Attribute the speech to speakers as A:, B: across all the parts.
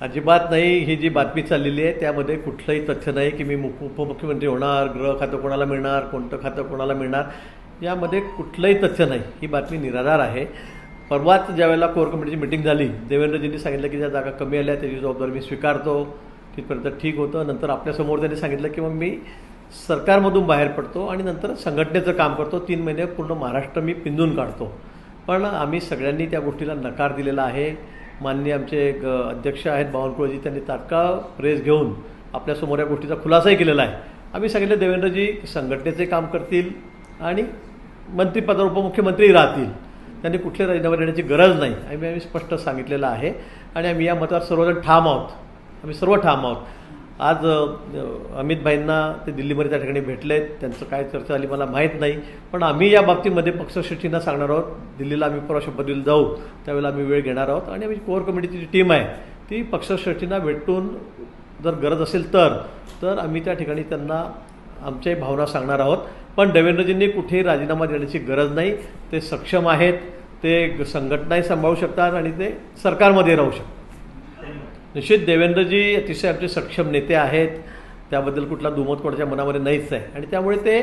A: अजिबात नाही ही जी बातमी चाललेली आहे त्यामध्ये कुठलंही तथ्य नाही की मी मुख उपमुख्यमंत्री होणार गृह खातं कोणाला मिळणार कोणतं खातं कोणाला मिळणार यामध्ये कुठलंही तथ्य नाही. ही बातमी निराधार आहे. परवाच ज्यावेळेला कोर कमिटीची मिटिंग झाली देवेंद्रजींनी सांगितलं की ज्या जागा कमी आल्या त्याची जबाबदारी मी स्वीकारतो. तिथपर्यंत ठीक होतं. नंतर आपल्यासमोर त्यांनी सांगितलं की मग मी सरकारमधून बाहेर पडतो आणि नंतर संघटनेचं काम करतो. तीन महिने पूर्ण महाराष्ट्र मी पिंजून काढतो. पण आम्ही सगळ्यांनी त्या गोष्टीला नकार दिलेला आहे. माननीय आमचे एक अध्यक्ष आहेत बावनकुळेजी त्यांनी तात्काळ प्रेस घेऊन आपल्यासमोर या गोष्टीचा खुलासाही केलेला आहे. आम्ही सांगितलं देवेंद्रजी संघटनेचे काम करतील आणि मंत्रिपदावर उपमुख्यमंत्री राहतील. त्यांनी कुठले राजीनामा देण्याची गरज नाही. आम्ही आम्ही स्पष्ट सांगितलेलं आहे. आणि आम्ही या मतावर सर्वजण ठाम आहोत. आम्ही सर्व ठाम आहोत. आज अमितभाईंना अमित भाईंना ते दिल्लीमध्ये त्या ठिकाणी भेटलेत त्यांचं काय चर्चा झाली मला माहीत नाही. पण आम्ही या बाबतीमध्ये पक्षश्रेष्ठींना सांगणार आहोत. दिल्लीला आम्ही परवा शपथविधीला जाऊ. त्यावेळेला आम्ही वेळ घेणार आहोत. आणि आम्ही कोर कमिटीची जी टीम आहे ती पक्षश्रेष्ठींना भेटून जर गरज असेल तर तर आम्ही त्या ठिकाणी त्यांना आमच्याही भावना सांगणार आहोत. पण देवेंद्रजींनी कुठेही राजीनामा देण्याची गरज नाही. ते सक्षम आहेत. ते संघटनाही सांभाळू शकतात आणि ते सरकारमध्ये राहू शकतात. निश्चित देवेंद्रजी अतिशय आमचे सक्षम नेते आहेत. त्याबद्दल कुठला दुमत कोणाच्या मनामध्ये नाहीच आहे. आणि त्यामुळे ते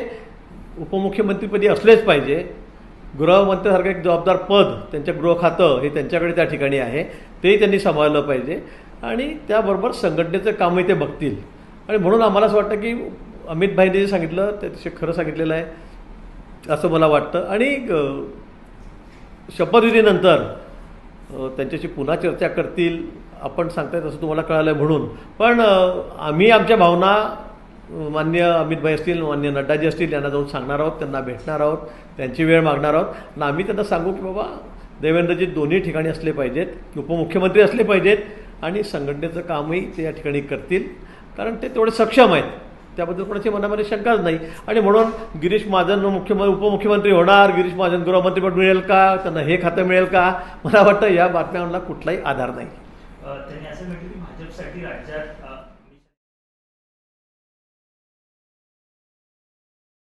A: उपमुख्यमंत्रीपदी असलेच पाहिजे. गृहमंत्र्यासारखं एक जबाबदार पद त्यांच्या गृह खातं हे त्यांच्याकडे त्या ठिकाणी आहे. तेही त्यांनी सांभाळलं पाहिजे. आणि त्याबरोबर संघटनेचं कामही ते बघतील. आणि म्हणून आम्हाला असं वाटतं की अमित भाईने जे सांगितलं ते अतिशय खरं सांगितलेलं आहे असं मला वाटतं. आणि शपथविधीनंतर त्यांच्याशी पुन्हा चर्चा करतील. आपण सांगताय तसं तुम्हाला कळालं म्हणून. पण आम्ही आमच्या भावना मान्य अमित भाई असतील मान्य नड्डाजी असतील यांना जाऊन सांगणार आहोत त्यांना भेटणार आहोत त्यांची वेळ मागणार आहोत. आणि आम्ही त्यांना सांगू की बाबा देवेंद्रजी दोन्ही ठिकाणी असले पाहिजेत उपमुख्यमंत्री असले पाहिजेत आणि संघटनेचं कामही ते या ठिकाणी करतील. कारण ते तेवढे सक्षम आहेत. त्याबद्दल कोणाची मनामध्ये शंकाच नाही. आणि म्हणून गिरीश महाजन मुख्यमंत्री उपमुख्यमंत्री होणार गिरीश महाजन गृहमंत्रीपद मिळेल का? त्यांना हे खातं मिळेल का? मला वाटतं या बातम्यांना कुठलाही आधार नाही.
B: त्यांनी असं म्हटलं की भाजपसाठी राज्यात